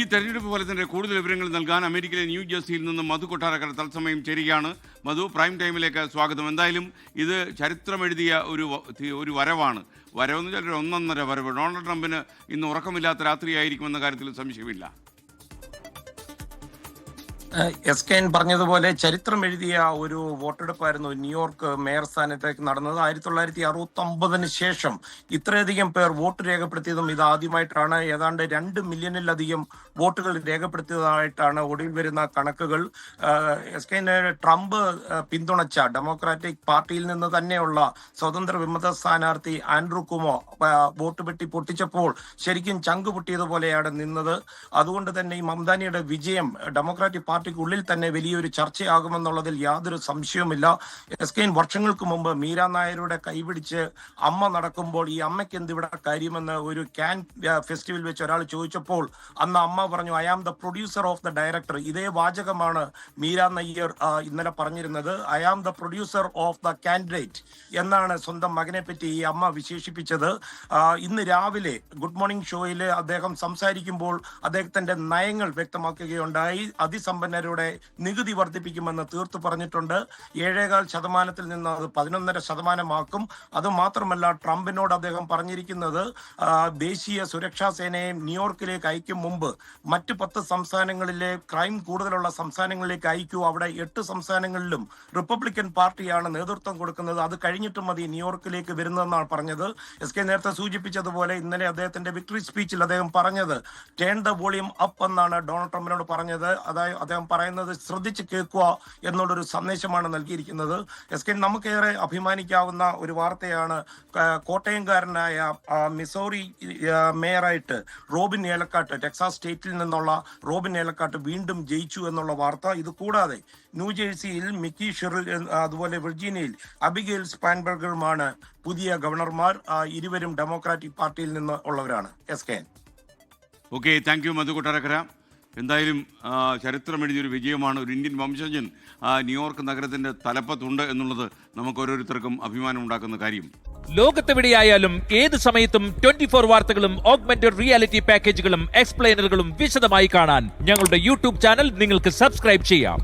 ഈ തെരഞ്ഞെടുപ്പ് ഫലത്തിന്റെ കൂടുതൽ വിവരങ്ങൾ നൽകാൻ അമേരിക്കയിലെ ന്യൂ ജേഴ്സിയിൽ നിന്ന് മധു കൊട്ടാരക്കര തത്സമയം ചേരുകയാണ്. മധു പ്രൈം ടൈമിലേക്ക് സ്വാഗതം. എന്തായാലും ഇത് ചരിത്രമെഴുതിയ ഒരു ഒരു വരവാണ്. വരവെന്ന് വെച്ചാൽ ഒരു ഒന്നൊന്നര വരവ്. ഡൊണാൾഡ് ട്രംപിന് ഇന്ന് ഉറക്കമില്ലാത്ത രാത്രിയായിരിക്കുമെന്ന കാര്യത്തിൽ സംശയമില്ല. എസ് കെ എൻ പറഞ്ഞതുപോലെ ചരിത്രം എഴുതിയ ഒരു വോട്ടെടുപ്പായിരുന്നു ന്യൂയോർക്ക് മേയർ സ്ഥാനത്തേക്ക് നടന്നത്. ആയിരത്തി തൊള്ളായിരത്തി അറുപത്തി ഒമ്പതിന് ശേഷം ഇത്രയധികം പേർ വോട്ട് രേഖപ്പെടുത്തിയതും ഇത് ആദ്യമായിട്ടാണ്. ഏതാണ്ട് രണ്ട് മില്യണിലധികം വോട്ടുകൾ രേഖപ്പെടുത്തിയതായിട്ടാണ് ഒടുവിൽ വരുന്ന കണക്കുകൾ. എസ് കെ ട്രംപ് പിന്തുണച്ച ഡെമോക്രാറ്റിക് പാർട്ടിയിൽ നിന്ന് തന്നെയുള്ള സ്വതന്ത്ര വിമത സ്ഥാനാർത്ഥി ആൻഡ്രു കുമോ വോട്ട് പെട്ടി പൊട്ടിച്ചപ്പോൾ ശരിക്കും ചങ്ക് പൊട്ടിയതുപോലെയാണ് നിന്നത്. അതുകൊണ്ട് തന്നെ ഈ മംദാനിയുടെ വിജയം ഡെമോക്രാറ്റിക് പാർട്ടിക്കുള്ളിൽ തന്നെ വലിയൊരു ചർച്ചയാകുമെന്നുള്ളതിൽ യാതൊരു സംശയവുമില്ല. എസ് കെ വർഷങ്ങൾക്ക് മുമ്പ് മീര നായരുടെ കൈപിടിച്ച് അമ്മ നടക്കുമ്പോൾ ഈ അമ്മയ്ക്ക് എന്ത് ഇവിടെ കാര്യമെന്ന് ഒരു ക്യാൻ ഫെസ്റ്റിവൽ വെച്ച് ഒരാൾ ചോദിച്ചപ്പോൾ അന്ന് അമ്മ പറഞ്ഞു I am the producer of the director. ഇതേ വാചകമാണ് മീര നയ്യർ ഇന്നലെ പറഞ്ഞിരുന്നത്. I am the producer of the candidate എന്നാണ് സ്വന്തം മകനെ പറ്റി ഈ അമ്മ വിശേഷിപ്പിച്ചത്. ഇന്ന് രാവിലെ ഗുഡ് മോർണിംഗ് ഷോയിൽ അദ്ദേഹം സംസാരിക്കുമ്പോൾ അദ്ദേഹത്തിന്റെ നയങ്ങൾ വ്യക്തമാക്കുകയുണ്ടായി. അതിസമ്പന്നരുടെ നികുതി വർദ്ധിപ്പിക്കുമെന്ന് തീർത്തു പറഞ്ഞിട്ടുണ്ട്. ഏഴേകാൽ ശതമാനത്തിൽ നിന്ന് അത് പതിനൊന്നര ശതമാനമാക്കും. അത് മാത്രമല്ല ട്രംപിനോട് അദ്ദേഹം പറഞ്ഞിരിക്കുന്നത് ദേശീയ സുരക്ഷാ സേനയെ ന്യൂയോർക്കിലേക്ക് അയക്കും മുമ്പ് മറ്റ് പത്ത് സംസ്ഥാനങ്ങളിലെ ക്രൈം കൂടുതലുള്ള സംസ്ഥാനങ്ങളിലേക്ക് അയക്കൂ. അവിടെ എട്ട് സംസ്ഥാനങ്ങളിലും റിപ്പബ്ലിക്കൻ പാർട്ടിയാണ് നേതൃത്വം കൊടുക്കുന്നത്. അത് കഴിഞ്ഞിട്ട് മതി ന്യൂയോർക്കിലേക്ക് വരുന്നതെന്നാണ് പറഞ്ഞത്. എസ് കെ നേരത്തെ സൂചിപ്പിച്ചതുപോലെ ഇന്നലെ അദ്ദേഹത്തിന്റെ വിക്ടറി സ്പീച്ചിൽ അദ്ദേഹം പറഞ്ഞത് ടേൺ ദ വോളിയം അപ്പ് എന്നാണ് ഡൊണാൾഡ് ട്രംപിനോട് പറഞ്ഞത്. അതായത് അദ്ദേഹം പറയുന്നത് ശ്രദ്ധിച്ച് കേൾക്കുക എന്നുള്ളൊരു സന്ദേശമാണ് നൽകിയിരിക്കുന്നത്. എസ് കെ നമുക്കേറെ അഭിമാനിക്കാവുന്ന ഒരു വാർത്തയാണ് കോട്ടയംകാരനായ മിസോറി മേയറായിട്ട് റോബിൻ ഏലക്കാട്ട് ടെക്സാസ് സ്റ്റേറ്റിൽ നിന്നുള്ള റോബിൻ ഏലക്കാട്ട് വീണ്ടും ജയിച്ചു എന്നുള്ള വാർത്ത. ഇത് കൂടാതെ ന്യൂജേഴ്സിയിൽ മിക്കി ഷെറിൽ അതുപോലെ വിർജീനിയയിൽ അബിഗേൽ സ്പാൻബർഗറുമാണ് പുതിയ ഗവർണർമാർ. ഇരുവരും ഡെമോക്രാറ്റിക് പാർട്ടിയിൽ നിന്ന് ഉള്ളവരാണ്. S K. Okay thank you Madhu Kottarakkara എന്തായാലും ചരിത്രം എഴുതിയൊരു വിജയമാണ് ഒരു ഇന്ത്യൻ വംശജൻ ന്യൂയോർക്ക് നഗരത്തിന്റെ തലപ്പത്തുണ്ട് എന്നുള്ളത് നമുക്ക് ഓരോരുത്തർക്കും അഭിമാനം ഉണ്ടാക്കുന്ന കാര്യം. ലോകത്തെവിടെയായാലും ഏത് സമയത്തും ട്വന്റി ഫോർ വാർത്തകളും ഓഗ്മെന്റഡ് റിയാലിറ്റി പാക്കേജുകളും എക്സ്പ്ലെയിനറുകളും വിശദമായി കാണാൻ ഞങ്ങളുടെ യൂട്യൂബ് ചാനൽ നിങ്ങൾക്ക് സബ്സ്ക്രൈബ് ചെയ്യാം.